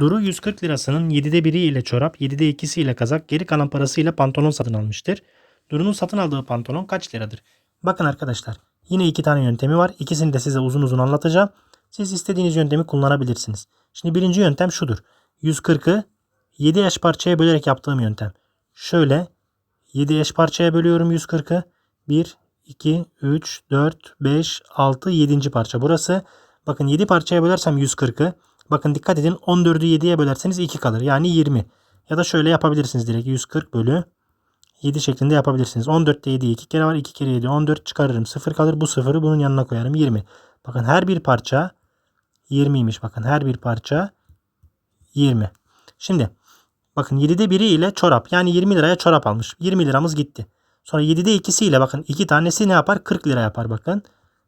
Duru 140 lirasının 7'de biri ile çorap, 7'de ikisi ile kazak, geri kalan parasıyla pantolon satın almıştır. Duru'nun satın aldığı pantolon kaç liradır? Bakın arkadaşlar yine iki tane yöntemi var. İkisini de size uzun uzun anlatacağım. Siz istediğiniz yöntemi kullanabilirsiniz. Şimdi birinci yöntem şudur. 140'ı 7 eş parçaya bölerek yaptığım yöntem. Şöyle 7 eş parçaya bölüyorum 140'ı. 1, 2, 3, 4, 5, 6, 7. parça burası. Bakın 7 parçaya bölersem 140'ı. Bakın dikkat edin 14'ü 7'ye bölerseniz 2 kalır. Yani 20. Ya da şöyle yapabilirsiniz direkt 140 bölü 7 şeklinde yapabilirsiniz. 14'te 7 2 kere var. 2 kere 7 14 çıkarırım. 0 kalır. Bu sıfırı bunun yanına koyarım. 20. Bakın her bir parça 20'ymiş. Bakın her bir parça 20. Şimdi bakın 7'de biri ile çorap. Yani 20 liraya çorap almış. 20 liramız gitti. Sonra 7'de ikisiyle bakın iki tanesi ne yapar? 40 lira yapar bakın.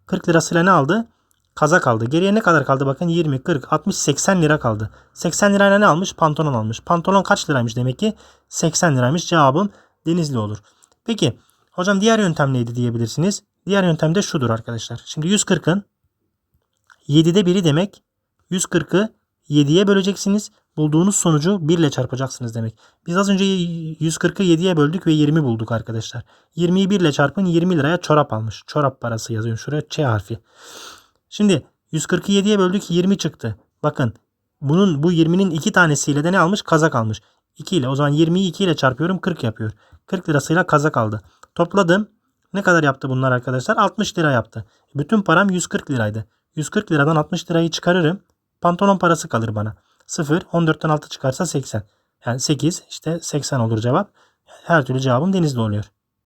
40 lirasıyla ne aldı? Kazak kaldı. Geriye ne kadar kaldı? Bakın 20, 40, 60, 80 lira kaldı. 80 lirayla ne almış? Pantolon almış. Pantolon kaç liraymış demek ki? 80 liraymış. Cevabım Denizli olur. Peki hocam diğer yöntem neydi diyebilirsiniz. Diğer yöntem de şudur arkadaşlar. Şimdi 140'ın 7'de biri demek. 140'ı 7'ye böleceksiniz. Bulduğunuz sonucu 1 ile çarpacaksınız demek. Biz az önce 140'ı 7'ye böldük ve 20 bulduk arkadaşlar. 20'yi 1 ile çarpın 20 liraya çorap almış. Çorap parası yazıyorum şuraya Ç harfi. Şimdi 140'ı 7'ye böldük 20 çıktı. Bakın bunun bu 20'nin iki tanesiyle de ne almış? Kazak almış. 2 ile o zaman 20'yi 2 ile çarpıyorum 40 yapıyor. 40 lirasıyla kazak aldı. Topladım. Ne kadar yaptı bunlar arkadaşlar? 60 lira yaptı. Bütün param 140 liraydı. 140 liradan 60 lirayı çıkarırım. Pantolon parası kalır bana. 0. 14'ten 6 çıkarsa 80. Yani 8 işte 80 olur cevap. Her türlü cevabım denizli oluyor.